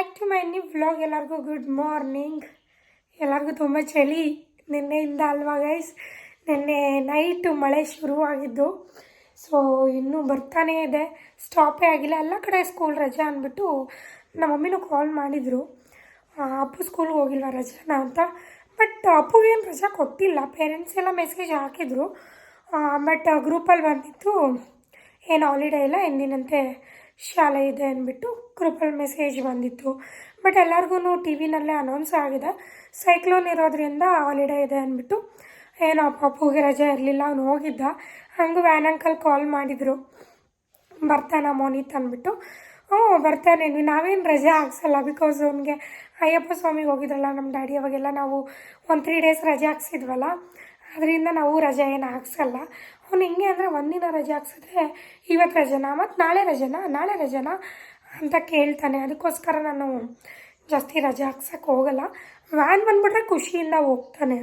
Back to my new vlog ಎಲ್ಲರಿಗೂ good morning ಎಲ್ಲರಿಗೂ ತುಂಬ ಚಳಿ ನಿನ್ನೆಯಿಂದ ಅಲ್ವಾ ಗೈಸ್ ನಿನ್ನೆ ನೈಟು ಮಳೆ ಶುರುವಾಗಿದ್ದು. ಸೊ ಇನ್ನೂ ಬರ್ತಾನೆ ಇದೆ. ಸ್ಟಾಪೇ ಆಗಿಲ್ಲ. ಎಲ್ಲ ಕಡೆ ಸ್ಕೂಲ್ ರಜೆ ಅಂದ್ಬಿಟ್ಟು ನಮ್ಮ ಮಮ್ಮಿನೂ ಕಾಲ್ ಮಾಡಿದರು. ಅಪ್ಪು ಸ್ಕೂಲ್ಗೆ ಹೋಗಿಲ್ವ ರಜಾನ ಅಂತ? ಬಟ್ ಅಪ್ಪುಗೇನು ರಜಾ ಕೊಟ್ಟಿಲ್ಲ. ಪೇರೆಂಟ್ಸ್ ಎಲ್ಲ ಮೆಸೇಜ್ ಹಾಕಿದರು. ಬಟ್ ಗ್ರೂಪಲ್ಲಿ ಬಂದಿತ್ತು. ಏನು ಹಾಲಿಡೇ ಇಲ್ಲ ಎಂದಿನಂತೆ ಶಾಲೆ ಇದೆ ಅಂದ್ಬಿಟ್ಟು ಕೃಪಲ್ ಮೆಸೇಜ್ ಬಂದಿತ್ತು. ಬಟ್ ಎಲ್ಲರಿಗೂ ಟಿ ವಿನಲ್ಲೇ ಅನೌನ್ಸ್ ಆಗಿದೆ. ಸೈಕ್ಲೋನ್ ಇರೋದ್ರಿಂದ ಹಾಲಿಡೇ ಇದೆ ಅಂದ್ಬಿಟ್ಟು, ಏನೋ ಪಪ್ಪುಗೆ ರಜೆ ಇರಲಿಲ್ಲ ಅವ್ನು ಹೋಗಿದ್ದ. ಹಂಗೆ ವ್ಯಾನ್ ಅಂಕಲ್ ಕಾಲ್ ಮಾಡಿದರು. ಬರ್ತಾನ ಮೋನಿತ್ ಅಂದ್ಬಿಟ್ಟು. ಹ್ಞೂ, ಬರ್ತಾನೆ. ನೀವು ನಾವೇನು ರಜೆ ಹಾಕ್ಸಲ್ಲ? ಬಿಕಾಸ್ ಅವ್ನಿಗೆ ಅಯ್ಯಪ್ಪ ಸ್ವಾಮಿಗೆ ಹೋಗಿದ್ರಲ್ಲ ನಮ್ಮ ಡ್ಯಾಡಿ, ಅವಾಗೆಲ್ಲ ನಾವು ಒಂದು ತ್ರೀ ಡೇಸ್ ರಜೆ ಹಾಕ್ಸಿದ್ವಲ್ಲ. ಅದರಿಂದ ನಾವು ರಜೆ ಏನು ಹಾಕ್ಸಲ್ಲ. ಅವ್ನು ಹಿಂಗೆ ಅಂದರೆ ಒಂದಿನ ರಜೆ ಹಾಕ್ಸಿದ್ರೆ ಇವತ್ತು ರಜೆನಾ? ಮತ್ತು ನಾಳೆ ರಜೆನಾ? ನಾಳೆ ರಜೆನಾ? ಅಂತ ಕೇಳ್ತಾನೆ. ಅದಕ್ಕೋಸ್ಕರ ನಾನು ಜಾಸ್ತಿ ರಜೆ ಹಾಕ್ಸಕ್ಕೆ ಹೋಗಲ್ಲ. ವ್ಯಾನ್ ಬಂದುಬಿಟ್ರೆ ಖುಷಿಯಿಂದ ಹೋಗ್ತಾನೆ.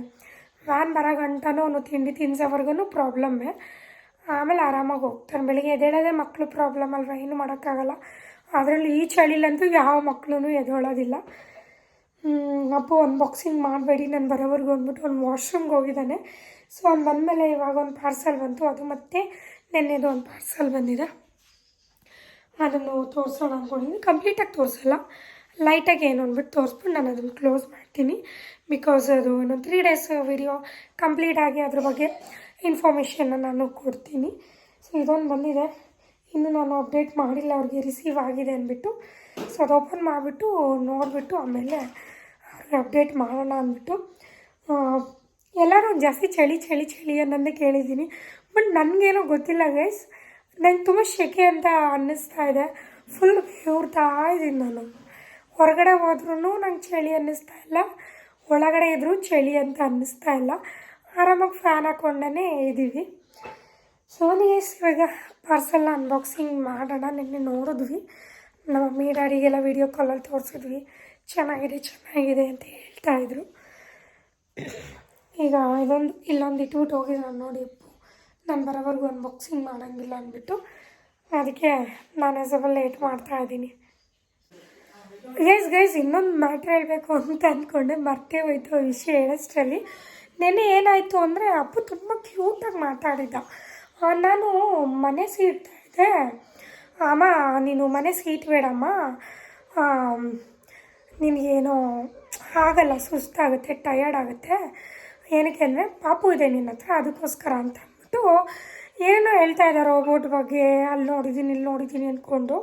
ವ್ಯಾನ್ ಬರೋ ಗಂಟನೂ ಅವನು ತಿಂಡಿ ತಿನ್ಸೋವರೆಗೂ ಪ್ರಾಬ್ಲಮ್ಮೇ. ಆಮೇಲೆ ಆರಾಮಾಗಿ ಹೋಗ್ತಾನೆ. ಬೆಳಿಗ್ಗೆ ಎದೇಳೋದೇ ಮಕ್ಕಳು ಪ್ರಾಬ್ಲಮ್ ಅಲ್ವಾ? ಏನು ಮಾಡೋಕ್ಕಾಗಲ್ಲ. ಅದರಲ್ಲಿ ಈ ಚಳಿಲಂತೂ ಯಾವ ಮಕ್ಕಳು ಎದೊಳೋದಿಲ್ಲ ಅಪ್ಪು ಅನ್ಬಾಕ್ಸಿಂಗ್ ಮಾಡಬೇಡಿ. ನಾನು ಬರೋವರೆಗೂ ಅಂದ್ಬಿಟ್ಟು ಅವ್ನು ವಾಶ್ರೂಮ್ಗೆ ಹೋಗಿದ್ದಾನೆ. ಸೊ ಅವ್ನು ಬಂದಮೇಲೆ ಇವಾಗ ಒಂದು ಪಾರ್ಸಲ್ ಬಂತು. ಅದು ಮತ್ತೆ ನೆನ್ನೆದು ಒಂದು ಪಾರ್ಸಲ್ ಬಂದಿದೆ. ಅದನ್ನು ತೋರಿಸೋಣ ಅಂದ್ಕೊಂಡಿದ್ದೀನಿ ಕಂಪ್ಲೀಟಾಗಿ ತೋರಿಸಲ್ಲ. ಲೈಟಾಗಿ ಏನು ಅಂದ್ಬಿಟ್ಟು ತೋರಿಸ್ಬಿಟ್ಟು ನಾನು ಅದನ್ನು ಕ್ಲೋಸ್ ಮಾಡ್ತೀನಿ. ಬಿಕಾಸ್ ಅದು ಒಂದು ತ್ರೀ ಡೇಸ್ ವಿಡಿಯೋ ಕಂಪ್ಲೀಟ್ ಆಗಿ ಅದ್ರ ಬಗ್ಗೆ ಇನ್ಫಾರ್ಮೇಷನ್ನ ನಾನು ಕೊಡ್ತೀನಿ. ಸೊ ಇದೊಂದು ಬಂದಿದೆ. ಇನ್ನು ನಾನು ಅಪ್ಡೇಟ್ ಮಾಡಿಲ್ಲ. ಅವ್ರಿಗೆ ರಿಸೀವ್ ಆಗಿದೆ ಅಂದ್ಬಿಟ್ಟು ಸೊ ಅದು ಓಪನ್ ಮಾಡಿಬಿಟ್ಟು ನೋಡಿಬಿಟ್ಟು ಆಮೇಲೆ ಅವ್ರಿಗೆ ಅಪ್ಡೇಟ್ ಮಾಡೋಣ ಅಂದ್ಬಿಟ್ಟು ಎಲ್ಲರೂ ಜಾಸ್ತಿ ಚಳಿ ಚಳಿ ಚಳಿ ಅನ್ನೋದೇ ಕೇಳಿದ್ದೀನಿ. ಬಟ್ ನನಗೇನೋ ಗೊತ್ತಿಲ್ಲ ಗೈಸ್ ನಂಗೆ ತುಂಬ ಶೆಕೆ ಅಂತ ಅನ್ನಿಸ್ತಾ ಇದೆ. ಫುಲ್ ಬೇವ್ರ್ತಾ ಇದ್ದೀನಿ ನಾನು. ಹೊರಗಡೆ ಹೋದ್ರೂ ನಂಗೆ ಚಳಿ ಅನ್ನಿಸ್ತಾ ಇಲ್ಲ. ಒಳಗಡೆ ಇದ್ರೂ ಚಳಿ ಅಂತ ಅನ್ನಿಸ್ತಾ ಇಲ್ಲ. ಆರಾಮಾಗಿ ಫ್ಯಾನ್ ಹಾಕ್ಕೊಂಡೇ ಇದ್ದೀವಿ ಸೊ ಗೈಸ್ ಇವಾಗ ಪಾರ್ಸಲ್ನ ಅನ್ಬಾಕ್ಸಿಂಗ್ ಮಾಡೋಣ. ನಿನ್ನೆ ನೋಡಿದ್ವಿ. ನಮ್ಮ ಮಮ್ಮಿ ಡ್ಯಾಡಿಗೆಲ್ಲ ವೀಡಿಯೋ ಕಾಲಲ್ಲಿ ತೋರಿಸಿದ್ವಿ. ಚೆನ್ನಾಗಿದೆ ಚೆನ್ನಾಗಿದೆ ಅಂತ ಹೇಳ್ತಾ ಇದ್ರು. ಈಗ ಇದೊಂದು, ಇಲ್ಲೊಂದು ಇಟ್ಬಿಟ್ಟು ಹೋಗಿದ್ದಾನೆ ನಾನು ನೋಡಿ ಅಪ್ಪು. ನಾನು ಬರೋವರೆಗೂ ಅನ್ಬಾಕ್ಸಿಂಗ್ ಮಾಡೋಂಗಿಲ್ಲ ಅಂದ್ಬಿಟ್ಟು ಅದಕ್ಕೆ ನಾನು ಸ್ವಲ್ಪ ಲೇಟ್ ಮಾಡ್ತಾ ಇದ್ದೀನಿ. ಗೈಸ್ ಗೈಸ್ ಇನ್ನೊಂದು ಮ್ಯಾಟ್ರ್ ಹೇಳಬೇಕು ಅಂತ ಅಂದ್ಕೊಂಡೆ ಮರ್ತೇ ಹೋಯ್ತು ವಿಷಯ ಹೇಳೋಷ್ಟರಲ್ಲಿ. ನೆನ್ನೆ ಏನಾಯಿತು ಅಂದರೆ ಅಪ್ಪು ತುಂಬ ಕ್ಯೂಟಾಗಿ ಮಾತಾಡಿದ್ದ. ನಾನು ಮನೆ ಸೀಟ್ತಾ ಇದ್ದೆ. ಅಮ್ಮ, ನೀನು ಮನೆ ಸೀಟ್ ಬೇಡಮ್ಮ. ನಿನಗೇನು ಆಗಲ್ಲ, ಸುಸ್ತಾಗುತ್ತೆ ಟಯರ್ಡ್ ಆಗುತ್ತೆ. ಏನಕ್ಕೆ ಅಂದರೆ ಪಾಪು ಇದೆ ನಿನ್ನ ಹತ್ರ, ಅದಕ್ಕೋಸ್ಕರ ಅಂತ ಅಂದ್ಬಿಟ್ಟು ಏನೇನೋ ಹೇಳ್ತಾ ಇದ್ದಾರೆ ರೋಬೋಟ್ ಬಗ್ಗೆ, ಅಲ್ಲಿ ನೋಡಿದ್ದೀನಿ, ಇಲ್ಲಿ ನೋಡಿದ್ದೀನಿ ಅಂದ್ಕೊಂಡು.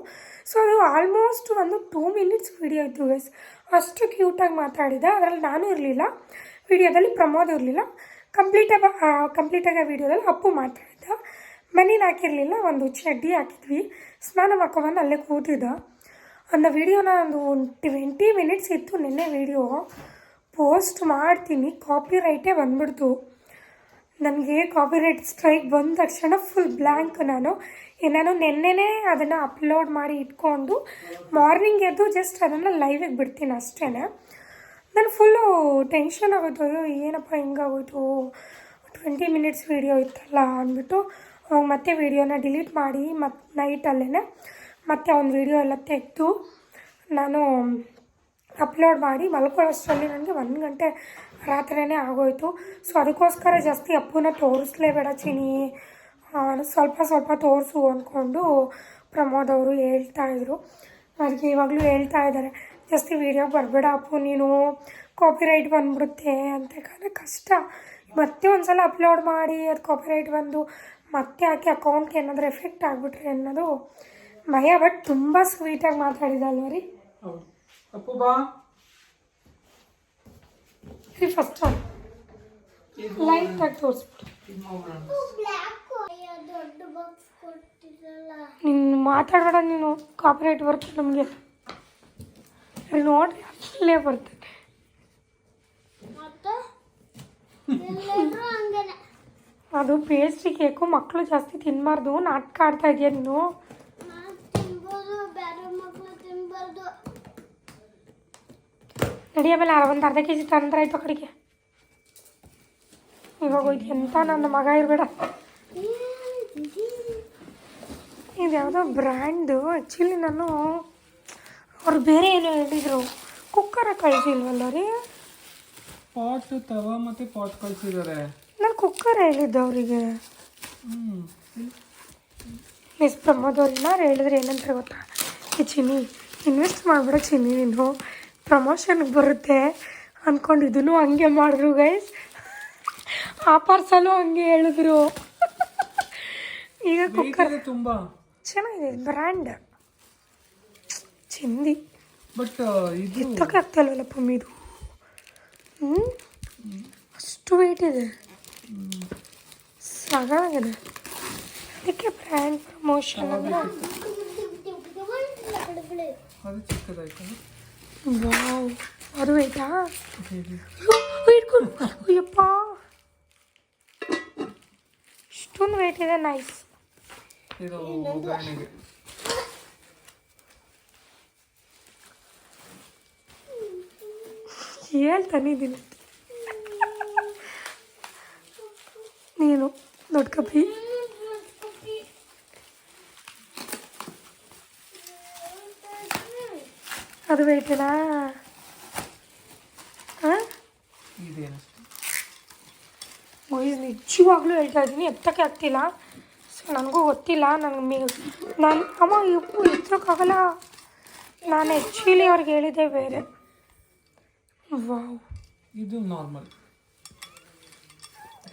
ಸೊ ಅದು ಆಲ್ಮೋಸ್ಟ್ ಒಂದು ಟೂ ಮಿನಿಟ್ಸ್ ವಿಡಿಯೋ ಇತ್ತು ಎಸ್ ಅಷ್ಟು ಕ್ಯೂಟಾಗಿ ಮಾತಾಡಿದೆ. ಅದರಲ್ಲಿ ನಾನು ಇರಲಿಲ್ಲ ವಿಡಿಯೋದಲ್ಲಿ ಪ್ರಮೋದ್ ಇರಲಿಲ್ಲ. ಕಂಪ್ಲೀಟಾಗಿ ಕಂಪ್ಲೀಟಾಗಿ ವಿಡಿಯೋದಲ್ಲಿ ಅಪ್ಪು ಮಾತಾಡಿದ್ದ. ಮನೇಲಿ ಹಾಕಿರಲಿಲ್ಲ, ಒಂದು ಚಡ್ಡಿ ಹಾಕಿದ್ವಿ. ಸ್ನಾನ ಮಾಡ್ಕೊಬಂದು ಅಲ್ಲೇ ಕೂತಿದ್ದ. ಅಂದ ವಿಡಿಯೋನ ಒಂದು ಟ್ವೆಂಟಿ ಮಿನಿಟ್ಸ್ ಇತ್ತು ನಿನ್ನೆ ವಿಡಿಯೋ ಪೋಸ್ಟ್ ಮಾಡ್ತೀನಿ ಕಾಪಿ ರೈಟೇ ಬಂದ್ಬಿಡ್ತು. ನನಗೆ ಕಾಪಿ ರೈಟ್ ಸ್ಟ್ರೈಕ್ ಬಂದ ತಕ್ಷಣ ಫುಲ್ ಬ್ಲ್ಯಾಂಕ್ ನಾನು. ಏನಾನು ನಾನು ನಿನ್ನೆನೇ ಅದನ್ನು ಅಪ್ಲೋಡ್ ಮಾಡಿ ಇಟ್ಕೊಂಡು ಮಾರ್ನಿಂಗ್ ಎದ್ದು ಜಸ್ಟ್ ಅದನ್ನು ಲೈವಿಗೆ ಬಿಡ್ತೀನಿ ಅಷ್ಟೇ ನಾನು ಫುಲ್ಲು ಟೆನ್ಷನ್ ಆಗೋಯ್ತು, ಅಯ್ಯೋ ಏನಪ್ಪ ಹಿಂಗಾಗೋಯ್ತು ಟ್ವೆಂಟಿ ಮಿನಿಟ್ಸ್ ವೀಡಿಯೋ ಇತ್ತಲ್ಲ ಅಂದ್ಬಿಟ್ಟು ಅವಾಗ ಮತ್ತೆ ವೀಡಿಯೋನ ಡಿಲೀಟ್ ಮಾಡಿ ಮತ್ತು ನೈಟಲ್ಲೇ ಮತ್ತೆ ಒಂದು ವೀಡಿಯೋ ಎಲ್ಲ ತೆಗೆದು ನಾನು ಅಪ್ಲೋಡ್ ಮಾಡಿ ಮಲ್ಕೊಳ್ಳೋಷ್ಟರಲ್ಲಿ ನನಗೆ ಒಂದು ಗಂಟೆ ರಾತ್ರಿನೇ ಆಗೋಯಿತು. ಸೊ, ಅದಕ್ಕೋಸ್ಕರ ಜಾಸ್ತಿ ಅಪ್ಪುನ ತೋರಿಸ್ಲೇಬೇಡ ಚಿನಿ ಸ್ವಲ್ಪ ಸ್ವಲ್ಪ ತೋರಿಸು ಅಂದ್ಕೊಂಡು ಪ್ರಮೋದ್ ಅವರು ಹೇಳ್ತಾ ಇದ್ರು. ಅದಕ್ಕೆ ಇವಾಗಲೂ ಹೇಳ್ತಾ ಇದ್ದಾರೆ, ಜಾಸ್ತಿ ವೀಡಿಯೋ ಬರಬೇಡ ಅಪ್ಪು, ನೀನು ಕಾಪಿರೈಟ್ ಬಂದ್ಬಿಡುತ್ತೆ ಅಂತ ಯಾಕಂದರೆ ಕಷ್ಟ. ಮತ್ತೆ ಒಂದು ಸಲ ಅಪ್ಲೋಡ್ ಮಾಡಿ, ಅದು ಕಾಪಿರೈಟ್ ಬಂದು ಮತ್ತೆ ಹಾಕಿ ಅಕೌಂಟ್ಗೆ ಏನಾದರೂ ಎಫೆಕ್ಟ್ ಆಗಿಬಿಟ್ರೆ ಅನ್ನೋದು ಭಯ ಬಟ್ ತುಂಬ ಸ್ವೀಟಾಗಿ ಮಾತಾಡಿದ ಅಲ್ವ ರೀ ಅಪ್ಪು ಬಾ ಫಸ್ಟ್ ಲೈಟ್ ಲೈಟಾಗಿ ತೋರಿಸ್ಬಿಟ್ಟು ಇದು ಮಾತಾಡೋಣ ದೊಡ್ಡ ಬಾಕ್ಸ್ ಕೊಟ್ಟಿರಲ್ಲ ನೀನು ಮಾತಾಡಬೇಡ ನೀನು ಕಾಪಿರೈಟ್ ಬರ್ತದೆ ನಮಗೆ. ನೋಡಿ ಅಲ್ಲೇ ಬರ್ತದೆ. ಮತ್ತೆ? ಎಲ್ಲರೂ ಹಂಗೇನೆ. ಅದು ಪೇಸ್ಟ್ರಿ ಕೇಕು ಮಕ್ಕಳು ಜಾಸ್ತಿ ತಿನ್ನಬಾರ್ದು ನಾಟಕ ಆಡ್ತಾ ಇದೆಯಾ ನಾನ್? ನಡಿ ಆಮೇಲೆ ಅರ ಒಂದು ಅರ್ಧ ಕೆ ಜಿ ತಂದ್ರೆ ಆಯ್ತು ಕಡೆಗೆ ಇವಾಗ ಹೋಯ್ತು. ಎಂತ ನನ್ನ ಮಗ ಇರಬೇಡ. ಇದು ಯಾವುದೋ ಬ್ರ್ಯಾಂಡು ಆ್ಯಕ್ಚುಲಿ ನಾನು ಅವ್ರು ಬೇರೆ ಏನು ಹೇಳಿದರು. ಕುಕ್ಕರ ಕಳಿಸಿಲ್ವಲ್ಲ ರೀ? ಪಾಟ್ ತವ ಮತ್ತೆ ಪಾಟ್ ಕಳಿಸಿದ್ದಾರೆ ನಾನು ಕುಕ್ಕರ್ ಹೇಳಿದ್ದು ಅವರಿಗೆ. ಮಿಸ್ ಪ್ರಮೋದ್ ಅವ್ರನ್ನ ಹೇಳಿದ್ರೆ ಏನಂತಾರೆ ಗೊತ್ತಾ? ಈ ಚಿನ್ನಿ ಇನ್ವೆಸ್ಟ್ ಮಾಡಿಬಿಡ ಚಿನ್ನಿ ನೀನು. ಪ್ರಮೋಷನ್ಗೆ ಬರುತ್ತೆ ಅಂದ್ಕೊಂಡು ಇದನ್ನು ಹಂಗೆ ಮಾಡಿದ್ರು ಗೈಸ್ ಆ ಪಾರ್ಸಲು ಹಂಗೆ ಹೇಳಿದ್ರು. ಈಗ ಕುಕ್ಕರ್ ತುಂಬ ಚೆನ್ನಾಗಿದೆ ಬ್ರ್ಯಾಂಡ್ ಚಿಂದಿ. ಬಟ್ ಇದು ಎತ್ತಕ್ಕೆ ಆಗ್ತಾಯಿಲ್ವಲ್ಲ ಪಮ್ಮಿ ಇದು? ಹ್ಞೂ ಅಷ್ಟು ವೆಯ್ಟ್ ಇದೆ. ಸಾಕಾಗಿದೆ ಅದಕ್ಕೆ ಬ್ರ್ಯಾಂಡ್ ಪ್ರಮೋಷನ್ ವಾವ್ ಅದು ಆಯ್ತಾ ಇಟ್ಕೊಂಡು ಅಯ್ಯಪ್ಪ ಇಷ್ಟೊಂದು ವೇಟ್ ಇದೆ ನೈಸ್ ಇದು ಹೇಳ್ತಾನೆ ಇದ್ದೀನಿ ನೀನು ದೊಡ್ಡ ಕಪ್ಪಿ ಅದು ಬೇಕಲ್ಲ ಬಾಯ್ಸ್ ನಿಜವಾಗ್ಲೂ ಹೇಳ್ತಾ ಇದ್ದೀನಿ ಎತ್ತಕ್ಕೆ ಆಗ್ತಿಲ್ಲ. ಸೊ ನನಗೂ ಗೊತ್ತಿಲ್ಲ ನನಗೆ ಮೇ ನಾನು ಅಮ್ಮ ಇಬ್ಬರು ಎತ್ತಕ್ಕಾಗಲ್ಲ. ನಾನು ಆ್ಯಕ್ಚುಲಿ ಅವ್ರಿಗೆ ಹೇಳಿದ್ದೆ ಬೇರೆ. ವಾವ್. ಇದು ನಾರ್ಮಲ್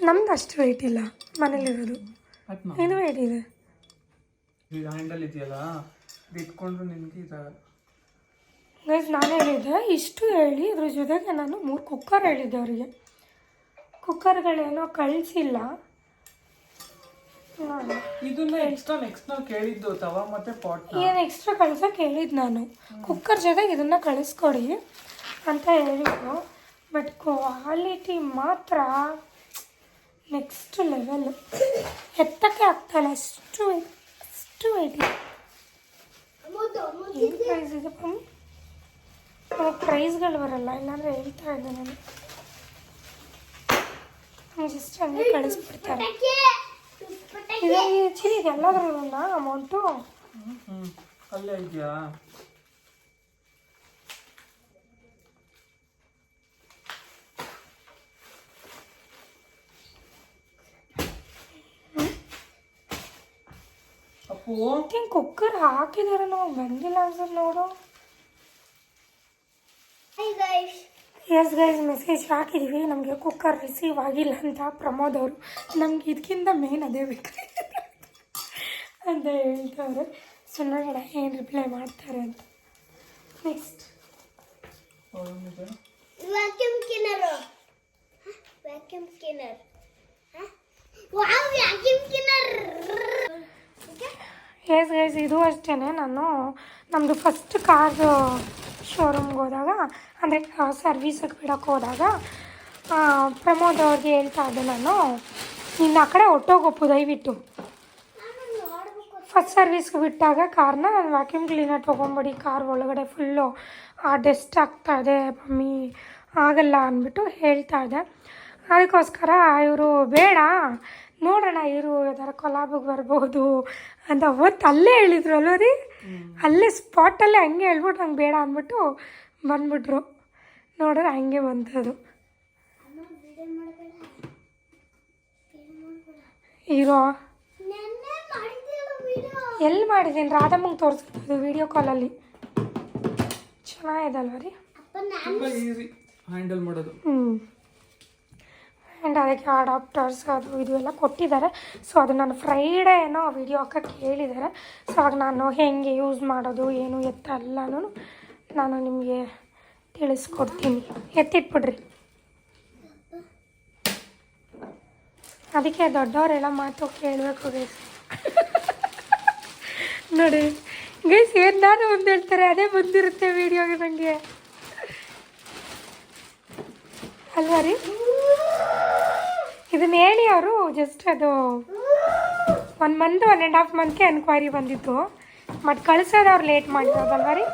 ನಮ್ದು ಅಷ್ಟು ವೆಯ್ಟ್ ಇಲ್ಲ ಮನೇಲಿರೋದು. ಇದು ವೆಯ್ಟ್ ಇದೆ. ಹ್ಯಾಂಡಲ್ ಇದೆಯಲ್ಲ ಇದು ಇಟ್ಕೊಂಡ್ರು ನಿನಗೆ ಇದಾಗಲ್ಲ. ಗೈಸ್ ನಾನು ಹೇಳಿದ್ದೆ ಇಷ್ಟು ಹೇಳಿ ಇದ್ರ ಜೊತೆಗೆ ನಾನು ಮೂರು ಕುಕ್ಕರ್ ಹೇಳಿದ್ದೆ ಅವರಿಗೆ. ಕುಕ್ಕರ್ಗಳೇನೋ ಕಳಿಸಿಲ್ಲ. ಇದನ್ನ ಎಕ್ಸ್ಟ್ರಾ ನೆಕ್ಸ್ಟ್ ನಾವು ಕೇಳಿದ್ದು ತವ ಮತ್ತೆ ಪಾಟ್ ಏನು ಎಕ್ಸ್ಟ್ರಾ ಕಳ್ಸೋಕೆ ಹೇಳಿದ್ದು ನಾನು. ಕುಕ್ಕರ್ ಜೊತೆಗೆ ಇದನ್ನು ಕಳಿಸ್ಕೊಡಿ ಅಂತ ಹೇಳಿದ್ರು. ಬಟ್ ಕ್ವಾಲಿಟಿ ಮಾತ್ರ ನೆಕ್ಸ್ಟ್ ಲೆವೆಲ್ ಎತ್ತಕ್ಕೆ ಆಗ್ತಾಯಿಲ್ಲ ಅಷ್ಟು ಅಷ್ಟು ಇದೆ. ಏನು ಪ್ರೈಸ್ ಇದೆ. ನನಗೆ ಪ್ರೈಸ್ಗಳು ಬರಲ್ಲ ಇಲ್ಲಾಂದ್ರೆ ಹೇಳ್ತಾ ಇದ್ದೆ ನಾನು. ಜಸ್ಟ್ ಹಂಗೆ ಕಳಿಸ್ಬಿಡ್ತಾರೆ. ಚೀ ಚಿರಿ ಎಲ್ಲದ್ರಲ್ಲ ಅಮೌಂಟು ಅಲ್ಲೇ ಇದೆಯಾ? ಕುಕ್ಕರ್ ಹಾಕಿದಾರೆ ನಮಗೆ ಬಂದಿಲ್ಲ ಅನ್ಸರ್ ನೋಡು. ಎಸ್ ಗೈಸ್ ಮೆಸೇಜ್ ಹಾಕಿದ್ವಿ. ನಮಗೆ ಕುಕ್ಕರ್ ರಿಸೀವ್ ಆಗಿಲ್ಲ ಅಂತ ಪ್ರಮೋದ್ ಅವರು. ನಮ್ಗೆ ಇದಕ್ಕಿಂತ ಮೇನ್ ಅದೇ ಬೇಕು ಅಂತ ಹೇಳ್ತಾರೆ. ಸೊ ನೋಡೋಣ ಏನು ರಿಪ್ಲೈ ಮಾಡ್ತಾರೆ ಅಂತ. Next vacuum cleaner vacuum cleaner vacuum cleaner yes guys ಇದು ಅಷ್ಟೇ ನಾನು ನಮ್ಮದು ಫಸ್ಟ್ ಕಾರ್ ಶೋರೂಮ್ಗೆ ಹೋದಾಗ, ಅಂದರೆ ಸರ್ವೀಸಿಗೆ ಬಿಡೋಕ್ಕೆ ಹೋದಾಗ ಪ್ರಮೋದ್ ಅವ್ರಿಗೆ ಹೇಳ್ತಾ ಇದ್ದೆ ನಾನು, ನಿನ್ನ ಆ ಕಡೆ ಹೊಟ್ಟೋಗೊಪ್ಪು ದಯವಿಟ್ಟು. ಫಸ್ಟ್ ಸರ್ವಿಸ್ಗೆ ಬಿಟ್ಟಾಗ ಕಾರ್ನ ನಾನು ವ್ಯಾಕ್ಯೂಮ್ ಕ್ಲೀನರ್ ತೊಗೊಂಬಿಡಿ ಕಾರ್ ಒಳಗಡೆ ಫುಲ್ಲು ಡೆಸ್ಟ್ ಆಗ್ತಾ ಇದೆ, ಮಮ್ಮಿ, ಆಗಲ್ಲ ಅಂದ್ಬಿಟ್ಟು ಹೇಳ್ತಾ ಇದೆ ಅದಕ್ಕೋಸ್ಕರ ಇವರು, ಬೇಡ ನೋಡೋಣ ಇವರು ಯಾವ್ದಾರ ಕೊಲಾಬಿಗೆ ಬರ್ಬೋದು ಅಂತ ಅವತ್ತು ಅಲ್ಲೇ ಹೇಳಿದ್ರು ಅಲ್ವ ರೀ? ಅಲ್ಲೇ ಸ್ಪಾಟಲ್ಲೇ ಹಂಗೆ ಹೇಳ್ಬಿಟ್ಟು ನಂಗೆ ಬೇಡ ಅಂದ್ಬಿಟ್ಟು ಬಂದ್ಬಿಟ್ರು. ನೋಡಿದ್ರೆ ಹಂಗೆ ಬಂತದು ಇರೋ? ಎಲ್ಲಿ ಮಾಡಿದ್ದೀನಿ? ರಾಧಮ್ಮಂಗೆ ತೋರಿಸ್ತಿದ್ದು ವೀಡಿಯೋ ಕಾಲಲ್ಲಿ ಚೆನ್ನಾಗಿದೆ ಅಲ್ವ ರೀ? ಹ್ಞೂ ಆ್ಯಂಡ್ ಅದಕ್ಕೆ ಅಡಾಪ್ಟರ್ಸ್ ಅದು ಇದು ಎಲ್ಲ ಕೊಟ್ಟಿದ್ದಾರೆ. ಸೊ ಅದು ನಾನು ಫ್ರೈಡೇ ಏನೋ ವಿಡಿಯೋ ಹಾಕಕ್ಕೆ ಹೇಳಿದ್ದಾರೆ. ಸೊ ಆಗ ನಾನು ಹೆಂಗೆ ಯೂಸ್ ಮಾಡೋದು, ಏನು ಎತ್ತ ಎಲ್ಲನೂ ನಾನು ನಿಮಗೆ ತಿಳಿಸ್ಕೊಡ್ತೀನಿ. ಎತ್ತಿಟ್ಬಿಡ್ರಿ. ಅದಕ್ಕೆ ದೊಡ್ಡವರೆಲ್ಲ ಮಾತು ಕೇಳಬೇಕು ಗೈಸ್ ನೋಡಿ ಗೈಸ್ ಏನಾದ್ರು ಒಂದು ಹೇಳ್ತಾರೆ, ಅದೇ ಬಂದಿರುತ್ತೆ ವೀಡಿಯೋಗೆ ನನಗೆ ಅಲ್ವಾ ರೀ? ಇದನ್ನ ಹೇಳಿ ಅವರು ಜಸ್ಟ್ ಅದು one month one and half ಮಂತ್ಗೆ enquiry ಬಂದಿತ್ತು. ಮತ್ತು ಕಳ್ಸೋದು ಅವ್ರು ಲೇಟ್ ಮಾಡಿರೋದಲ್ವಾ ರೀ?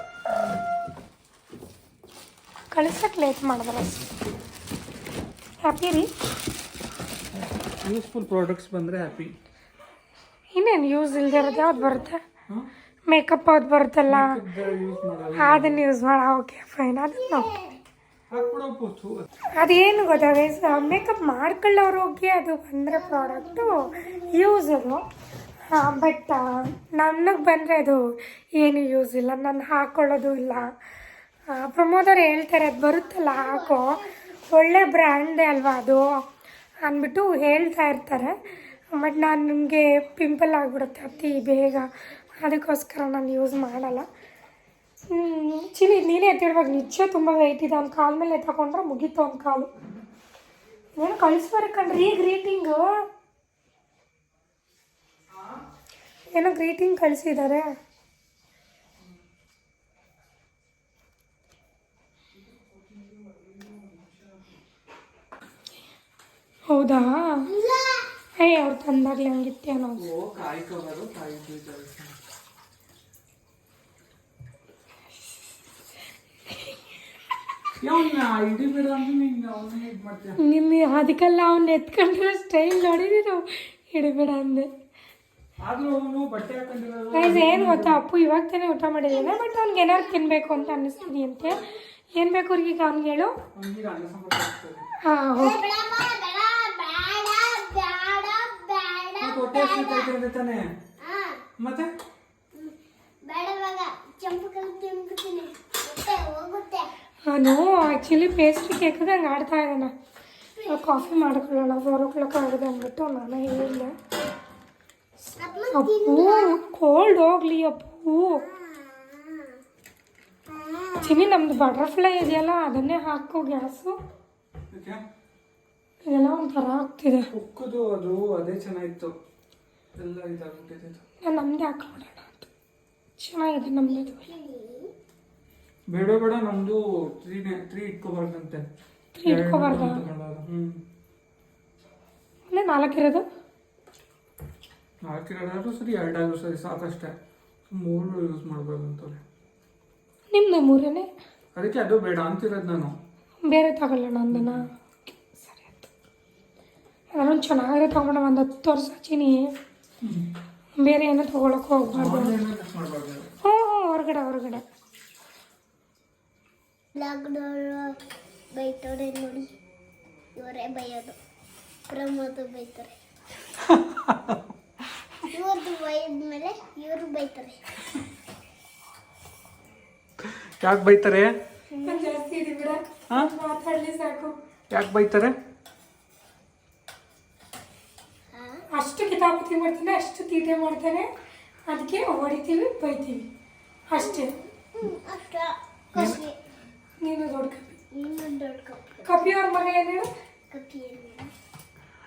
ಕಳ್ಸೋಕೆ ಲೇಟ್ ಮಾಡಿದ್ರು. ಹ್ಯಾಪಿ ರೀ? ಯೂಸ್ಫುಲ್ ಪ್ರಾಡಕ್ಟ್ಸ್ ಬಂದರೆ ಹ್ಯಾಪಿ ಇನ್ನೇನು ಯೂಸ್ ಇಲ್ಲದೆ ಇರೋದು? ಯಾವ್ದು ಬರುತ್ತೆ? ಮೇಕಪ್ ಅವ್ದು ಬರುತ್ತಲ್ಲ? ಅದನ್ನು ಯೂಸ್ ಮಾಡ ಓಕೆ ಫೈನ್ ಅದನ್ನು ಓಕೆ. ಅದೇನು ಗೊತ್ತಾ ಮೇಕಪ್ ಮಾಡ್ಕೊಳ್ಳೋರಿಗೆ ಅದು ಬಂದರೆ ಪ್ರಾಡಕ್ಟು ಯೂಸ್ ಬಟ್ ನನಗೆ ಬಂದರೆ ಅದು ಏನು ಯೂಸ್ ಇಲ್ಲ. ನಾನು ಹಾಕ್ಕೊಳ್ಳೋದು ಇಲ್ಲ. ಪ್ರಮೋದವ್ರು ಹೇಳ್ತಾರೆ, ಅದು ಬರುತ್ತಲ್ಲ, ಹಾಕೋ. ಒಳ್ಳೆ ಬ್ರ್ಯಾಂಡೇ ಅಲ್ವಾ ಅದು? ಅಂದ್ಬಿಟ್ಟು ಹೇಳ್ತಾ ಇರ್ತಾರೆ. ಬಟ್ ನಾನು ನನಗೆ ಪಿಂಪಲ್ ಆಗಿಬಿಡುತ್ತೆ ಅತಿ ಬೇಗ. ಅದಕ್ಕೋಸ್ಕರ ನಾನು ಯೂಸ್ ಮಾಡಲ್ಲ. ಚಿನಿ ನೀನೇ ಎತ್ತಿಡ್ಬೇಕು ನಿಜ ತುಂಬ ವೆಯ್ಟ್ ಇದೆ. ಅವ್ನ ಕಾಲ ಮೇಲೆ ತಗೊಂಡ್ರೆ ಮುಗೀತು ಅವ್ನ ಕಾಲು. ಏನು ಕಳಿಸ್ಬಾರಿ ಕಣ್ರಿ ಗ್ರೀಟಿಂಗು ಏನೋ ಗ್ರೀಟಿಂಗ್ ಕಳಿಸಿದ್ದಾರೆ. ಹೌದಾ? ಅಯ್ಯ ಅವ್ರು ತಂದಾಗ್ಲಿ ಹಂಗಿತ್ತೇನೋ ಓ ಕಾಯಿ ಕವರು ಕಾಯಿ ಬೀಜ ಯಾವನ್ನ ಹಿಡಿಬೇಡ ಅಂದ್ರೆ ನೀನು ಅವನ್ನ ಇದು ಮಾಡ್ತೀಯ ನಿನ್ನ ಅದಕ್ಕೆಲ್ಲ ಅವ್ನು ಎತ್ಕೊಂಡ್ರೆ ಸ್ಟೈಲ್ ನೋಡಿ ನಾವು ಹಿಡಿಬೇಡ ಅಂದೆ. ಆದ್ರೂ ಅವನು ಬಟ್ಟೆ ಹಾಕೊಂಡಿರೋದು. ಗೈಸ್ ಏನು ಗೊತ್ತಾ? ಅಪ್ಪು ಇವಾಗ ತಾನೇ ಊಟ ಮಾಡಿದ್ದಾನೆ ಬಟ್ ಅವ್ನಿಗೆ ಏನಾದ್ರು ತಿನ್ನಬೇಕು ಅಂತ ಅನ್ನಿಸ್ತೀನಿ ಅಂತೆ. ಏನು ಬೇಕು ಅವ್ರಿಗೆ ಈಗ ಅವ್ನಿಗೆ ಹೇಳು? ಹಾಂ ಓಕೆ ಬೇಡ ಬೇಡ ಬೇಡ ಬೇಡ ಬೇಡ ಮತ್ತೆ? ಬೇಡ ಕೆಂಪು ಕಲ್ ಹೋಗುತ್ತೆ. ನಾನು ಆ್ಯಕ್ಚುಲಿ ಪೇಸ್ಟ್ರಿ ಕೇಕಿಗೆ ಹಂಗೆ ಆಡ್ತಾ ಇದ್ದಾನೆ. ಕಾಫಿ ಮಾಡ್ಕೊಳ್ಳೋಣ ಫೋರ್ ಓ ಕ್ಲಾಕ್ ಆಗಿದೆ ಅಂದ್ಬಿಟ್ಟು ನಾನು ಹೇಳಿದ್ದೆ. ಅಪ್ಪು ಕೋಲ್ಡ್ ಹೋಗ್ಲಿ ಅಪ್ಪು. ಚಿನ್ನಿ ನಮ್ದು ಬಟರ್ಫ್ಲೈ ಇದೆಯಲ್ಲ ಅದನ್ನೇ ಹಾಕು ಗ್ಯಾಸು. ಇದೆಲ್ಲ ಒಂಥರ ಆಗ್ತಿದೆ. ಕುಕ್ಕದು ಅದು ಅದೇ ಚೆನ್ನಾಗಿತ್ತು. ಎಲ್ಲ ಇದಾಗ್ಬಿಟ್ಟಿದೆ. ನಾನು ನಮ್ಮದೇ ಹಾಕೊಳ್ಳೋಣ ಅಂತ. ಚೆನ್ನಾಗಿದೆ ನಮ್ಮದು ಬೇಡ ಬೇಡ ನಮ್ದು ತ್ರೀನೇ ತ್ರೀ ಇಟ್ಕೋಬಾರ್ದಂತೆ. ಇಟ್ಕೋಬಾರ್ದಾ? ಹ್ಮ್. ಅಂದರೆ ನಾಲ್ಕಿರೋದು? ನಾಲ್ಕಿರೋದಾದ್ರೂ ಸರಿ ಎರಡಾದ್ರೂ ಸರಿ ಸಾಕಷ್ಟೇ. ಮೂರು ಯೂಸ್ ಮಾಡ್ಬಾರ್ದು ಅಂತವ್ರೆ ನಿಮ್ಮದು ಮೂರನೇ? ಅದಕ್ಕೆ ಅದು ಬೇಡ ಅಂತಿರೋದು ನಾನು. ಬೇರೆ ತಗೊಳ್ಳೋಣ ಅಂದನ ಸರಿ ಆಯ್ತು. ನಾನು ಚೆನ್ನಾಗಿರೋ ತಗೊಂಡು ಒಂದು ಹತ್ತು ವರ್ಷ ಹಚ್ಚಿನಿ ಬೇರೆ ಏನೋ ತೊಗೊಳಕ್ಕೆ ಹೋಗ್ಬಾರ್ದು. ಹ್ಞೂ ಹ್ಞೂ ಹೊರಗಡೆ ಹೊರಗಡೆ. ಲಾಕ್ಡೌನ್ ಬೈತವ್ರೆ ನೋಡಿ. ಇವರೇ ಬೈಯೋದು. ಪ್ರಮೋದ್ ಬೈತಾರೆ. ಇವ್ರದ್ದು ಬೈದ್ಮೇಲೆ ಇವರು ಬೈತಾರೆ. ಯಾಕೆ ಬೈತಾರೆ? ಜಾಸ್ತಿ ಇದೆ ಬಿಡ. ಹಾ? ಮಾತಾಡಲಿ ಸಾಕು. ಯಾಕೆ ಬೈತಾರೆ? ಹಾ? ಅಷ್ಟು ಕಿತಾಪತಿ ಮಾಡ್ತಾನೆ ಅಷ್ಟು ತೀಟೆ ಮಾಡ್ತಾನೆ. ಅದಕ್ಕೆ ಹೊಡಿತೀವಿ ಬೈತೀವಿ. ಅಷ್ಟೇ. ಹ್ಮ್, ಅಷ್ಟ. ನೀನು ದೊಡ್ಡ ಕಪ್ಪಿ. ಇನ್ನು ದೊಡ್ಡ ಕಪ್ಪಿ. ಕಪಿ ಅವ್ರ ಮಗ ಏನು ಹೇಳು?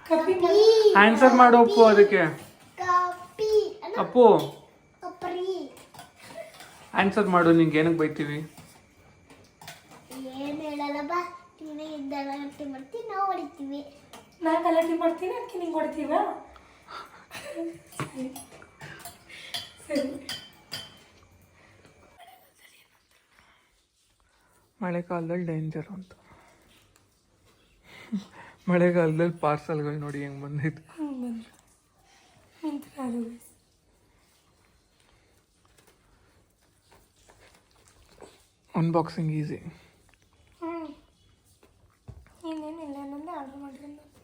ಕಪ್ಪಿ ಆನ್ಸರ್ ಮಾಡು ಅಪ್ಪು ಅದಕ್ಕೆ. ಕಪ್ಪಿ. ಅಪ್ಪು. ಕಪ್ರಿ. ಆನ್ಸರ್ ಮಾಡು ನಿಂಗೆ ಏನಕ್ಕೆ ಬೈತೀವಿ? ಏನು ಹೇಳಲ್ಲ ಬಾ ನೀನೇ ಇದ್ದಾಗ ಗಂಟೆ ಮಾಡ್ತೀವಿ ನಾವು ಹೊಡಿತೀವಿ. ನಾನು ಗಲಾಟೆ ಮಾಡ್ತೀನಿ ಅದಕ್ಕೆ ನಿಂಗೆ ಹೊಡಿತೀವ? ಸರಿ. ಮಳೆಗಾಲದಲ್ಲಿ ಡೇಂಜರ್ ಅಂತ. ಮಳೆಗಾಲದಲ್ಲಿ ಪಾರ್ಸಲ್ಗಳು ನೋಡಿ ಹೆಂಗೆ ಅದು ಅನ್ಬಾಕ್ಸಿಂಗ್ ಈಸಿ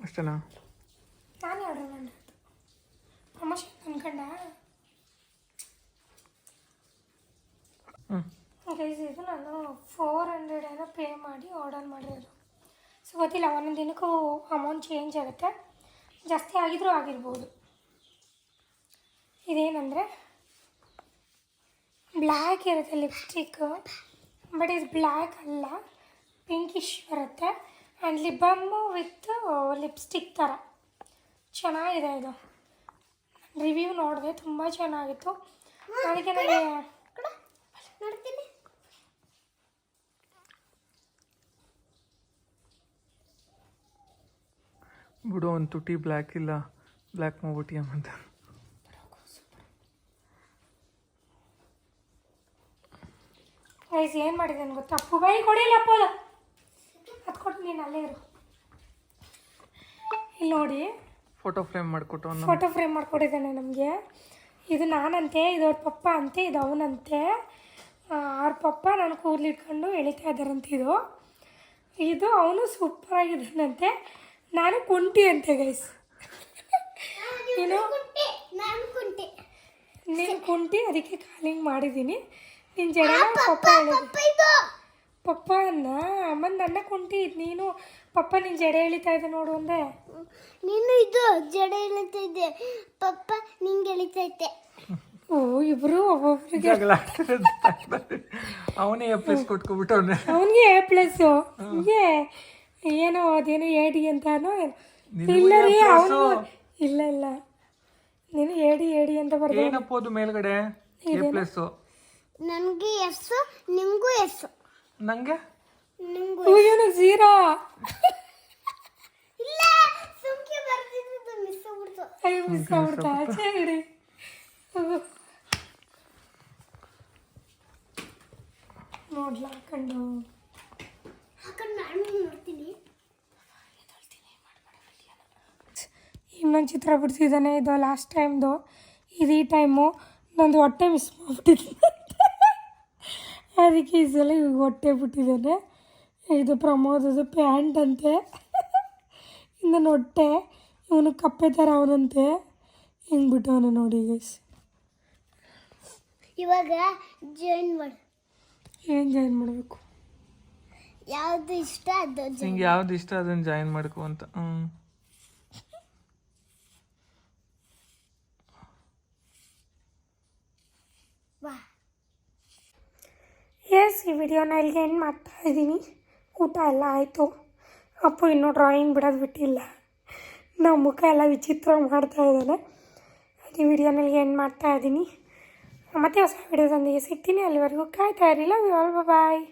ಅಷ್ಟೇನಾ? ನಾನೇ ಆರ್ಡರ್ ಮಾಡಿರೋದು. ಪ್ರಮೋಷನ್ ಅನ್ಕೊಂಡ? ಹ್ಞೂ ಗೈಸ್ ಇದು ನಾನು ಫೋರ್ ಹಂಡ್ರೆಡ್ ಏನೋ ಪೇ ಮಾಡಿ ಆರ್ಡರ್ ಮಾಡಿರೋದು. ಸೊ ಗೊತ್ತಿಲ್ಲ ಒಂದೊಂದು ದಿನಕ್ಕೂ ಅಮೌಂಟ್ ಚೇಂಜ್ ಆಗುತ್ತೆ. ಜಾಸ್ತಿ ಆಗಿದ್ರೂ ಆಗಿರ್ಬೋದು. ಇದೇನಂದರೆ ಬ್ಲ್ಯಾಕ್ ಇರುತ್ತೆ ಲಿಪ್ಸ್ಟಿಕ್ಕು ಬಟ್ ಇದು ಬ್ಲ್ಯಾಕ್ ಅಲ್ಲ ಪಿಂಕಿಶ್ ಬರುತ್ತೆ. And lip balm with lipstick ಥರ ಚೆನ್ನಾಗಿದೆ ಇದು. ರಿವ್ಯೂ ನೋಡಿದೆ ತುಂಬ ಚೆನ್ನಾಗಿತ್ತು. ಅದಕ್ಕೆ ನನಗೆ ಬಿಡು ಒಂದು ತುಟಿ ಬ್ಲ್ಯಾಕ್ ಇಲ್ಲ ಬ್ಲ್ಯಾಕ್ ಮಾಡ್ಬಿಟ್ಟಿಯ ಅಂತ ಗೈಸ್ ಏನು ಮಾಡಿದ್ದೇನೆ ಗೊತ್ತಾ? ಅಪ್ಪು ಬೈ ಕೊಡಿಲ್ಲ ಅಪ್ಪ. ಅದು ಕೊಟ್ಟು ನೀನು ಅಲ್ಲೇ ಇರು. ಇಲ್ಲಿ ನೋಡಿ. ಫೋಟೋ ಫ್ರೇಮ್ ಮಾಡಿಕೊಟ್ಟು ಫೋಟೋ ಫ್ರೇಮ್ ಮಾಡಿಕೊಟ್ಟಿದ್ದಾನೆ ನಮಗೆ. ಇದು ನಾನಂತೆ ಇದು ಅವ್ರ ಪಪ್ಪ ಅಂತೆ ಇದು ಅವನಂತೆ. ಅವ್ರ ಪಪ್ಪ ನಾನು ಕೂದಲಿಟ್ಕೊಂಡು ಎಳಿತಾ ಇದ್ದಾರಂತೆ ಇದು. ಇದು ಅವನು ಸೂಪರಾಗಿದ್ದಾನಂತೆ ನಾನು ಕುಂಟಿ ಅಂತೆ ಗೈಸ್ ನೀನು ಕುಂಟೆ ನಾನು ಕುಂಟೆ. ನೀನು ಕುಂಟಿ ಅದಕ್ಕೆ ಕಾಲಿಂಗ್ ಮಾಡಿದ್ದೀನಿ. ನಿನ್ನ ಜಡ ಪಪ್ಪ ಹೇಳಿದ ಪಪ್ಪ ಅನ್ನ? ಅಮ್ಮನ ನನ್ನ ಕುಂಟಿ ಇದ್ ನೀನು? ಪಪ್ಪ ನಿನ್ನ ಜಡೆ ಎಳಿತಾ ಇದೆ ನೋಡು ಅಂದೆ. ನೀನು ಇದು ಜಡ ಎಳಿತೈತೆ ಪಪ್ಪ ನಿಂಗೆ ಎಳಿತೈತೆ ಓ ಇಬ್ರು ಒಬ್ಬೊಬ್ರಿಗೆ. ಅವನೇ ಅವನೇ ಪ್ಲಸ್ ಕೊಟ್ಕೊಬಿಟ್ಟವನೆ ಅವನಿಗೆ ಎ ಪ್ಲಸ್ ಹೀಗೆ? ಏನೋ ಅದೇನೋ ಏಡಿ ಅಂತಾನೋ ಇಲ್ಲ ರೀ ಅವನು ಇಲ್ಲ ಇಲ್ಲ. ನೀನು ಏಡಿ ಏಡಿ ಅಂತ ಬರ್ದು ಏನಪ್ಪೋದು ಮೇಲ್ಗಡೆ? ಎ ಪ್ಲಸ್ ನನಗೆ ಎಸ್ ನಿಮಗೂ ಎಸ್ ನಂಗೆ? ನಿಮಗೂ ಇವನು ಝೀರೋ ಇಲ್ಲ ಸುಮ್ಕೆ ಬರ್ತಿದ್ದು ಮಿಸ್ ಆಗ್ಬಿಡ್ತು. ಅಯ್ಯೋ ಮಿಸ್ ಆಗ್ಬಿಡ್ತಾ. ಆಚೆ ಇಡಿ. ನೋಡ್ಲಾ ಹಾಕೊಂಡು ಇನ್ನೊಂದು ಚಿತ್ರ ಬಿಡಿಸಿದ್ದಾನೆ ಇದು ಲಾಸ್ಟ್ ಟೈಮ್ದು ಇದು ಈ ಟೈಮು ನಂದು ಹೊಟ್ಟೆ ಮಿಸ್ ಮಾಡಿಬಿಟ್ಟಿದ್ದೆ ಅದಕ್ಕೆ ಈ ಸಲ ಇವಾಗ ಹೊಟ್ಟೆ ಬಿಟ್ಟಿದ್ದಾನೆ. ಇದು ಪ್ರಮೋದದು ಪ್ಯಾಂಟ್ ಅಂತೆ. ಇನ್ನು ಹೊಟ್ಟೆ ಇವನು ಕಪ್ಪೆ ಥರ ಅವನಂತೆ. ಹಿಂಗೆ ಬಿಟ್ಟವನು ನೋಡಿ ಗೈಸ್ ಇವಾಗ ಜಾಯಿನ್ ಮಾಡಿ. ಏನು ಜಾಯಿನ್ ಮಾಡಬೇಕು? ಯಾವುದು ಇಷ್ಟ ಅದು. ನಿಂಗೆ ಯಾವ್ದು ಇಷ್ಟ ಅದನ್ನ ಜಾಯಿನ್ ಮಾಡ್ಕೊ ಅಂತ. ಹ್ಮ್. ಎಸ್ ಈ ವಿಡಿಯೋನ ಇಲ್ಲಿಗೆ ಏನು ಮಾಡ್ತಾ ಇದ್ದೀನಿ? ಊಟ ಎಲ್ಲ ಆಯಿತು. ಅಪ್ಪು ಇನ್ನೂ ಡ್ರಾಯಿಂಗ್ ಬಿಡೋದು ಬಿಟ್ಟಿಲ್ಲ. ನಾವು ಮುಖ ಎಲ್ಲ ವಿಚಿತ್ರ ಮಾಡ್ತಾ ಇದ್ದಾನೆ. ಈ ವಿಡಿಯೋನಲ್ಲಿ ಏನು ಮಾಡ್ತಾ ಇದ್ದೀನಿ? ಮತ್ತೆ ಹೊಸ ವಿಡಿಯೋದೊಂದಿಗೆ ಸಿಗ್ತೀನಿ. ಅಲ್ಲಿವರೆಗೂ ಕಾಯ್ತಾ ಇರಲಿಲ್ಲ ಬಾಯ್